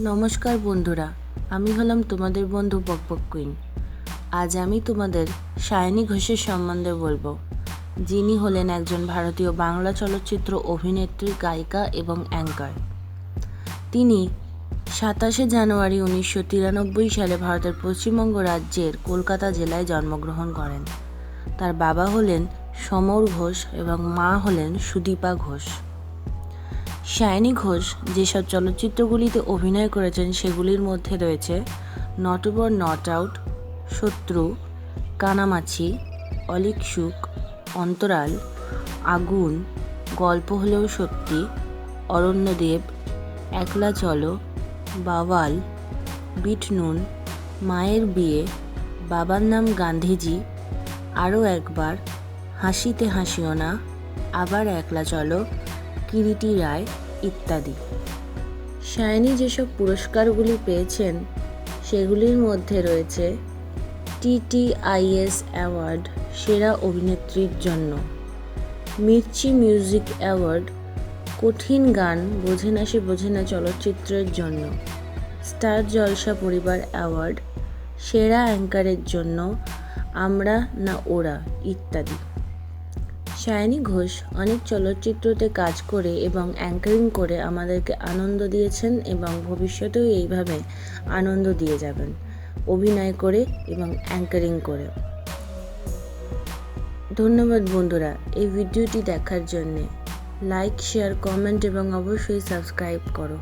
নমস্কার বন্ধুরা, আমি হলাম তোমাদের বন্ধু বকবক কুইন। আজ আমি তোমাদের সায়নী ঘোষের সম্বন্ধে বলব। যিনি হলেন একজন ভারতীয় বাংলা চলচ্চিত্র অভিনেত্রী, গায়িকা এবং অ্যাঙ্কার। তিনি সাতাশে জানুয়ারি উনিশশো তিরানব্বই সালে ভারতের পশ্চিমবঙ্গ রাজ্যের কলকাতা জেলায় জন্মগ্রহণ করেন। তার বাবা হলেন সমর ঘোষ এবং মা হলেন সুদীপা ঘোষ। শায়নি ঘোষ যেসব চলচ্চিত্রগুলিতে অভিনয় করেছেন সেগুলির মধ্যে রয়েছে নটবর নট আউট, শত্রু, কানামাছি, অলিক সুখ, অন্তরাল, আগুন, গল্প হলেও সত্যি, অরণ্যদেব, একলা চলো, বাওয়াল, বিটনুন, মায়ের বিয়ে, বাবার নাম গান্ধীজি, আরও একবার, হাসিতে হাসিও না, আবার একলা চলো কিরিটি রায় ইত্যাদি। শায়নি যেসব পুরস্কারগুলি পেয়েছেন, সেগুলির মধ্যে রয়েছে টিটিআইএস অ্যাওয়ার্ড সেরা অভিনেত্রীর জন্য, মির্চি মিউজিক অ্যাওয়ার্ড কঠিন গান বোঝে না সে বোঝে না চলচ্চিত্রের জন্য, স্টার জলসা পরিবার অ্যাওয়ার্ড সেরা অ্যাঙ্কারের জন্য আমরা না ওরা ইত্যাদি। শায়নি ঘোষ অনেক চলচ্চিত্রতে কাজ করে এবং অ্যাঙ্কারিং করে আমাদেরকে আনন্দ দিয়েছেন এবং ভবিষ্যতেও এইভাবে আনন্দ দিয়ে যাবেন। অভিনয় করে এবং অ্যাঙ্কারিং করে। ধন্যবাদ বন্ধুরা এই ভিডিওটি দেখার জন্যে। লাইক শেয়ার কমেন্ট এবং অবশ্যই সাবস্ক্রাইব করো।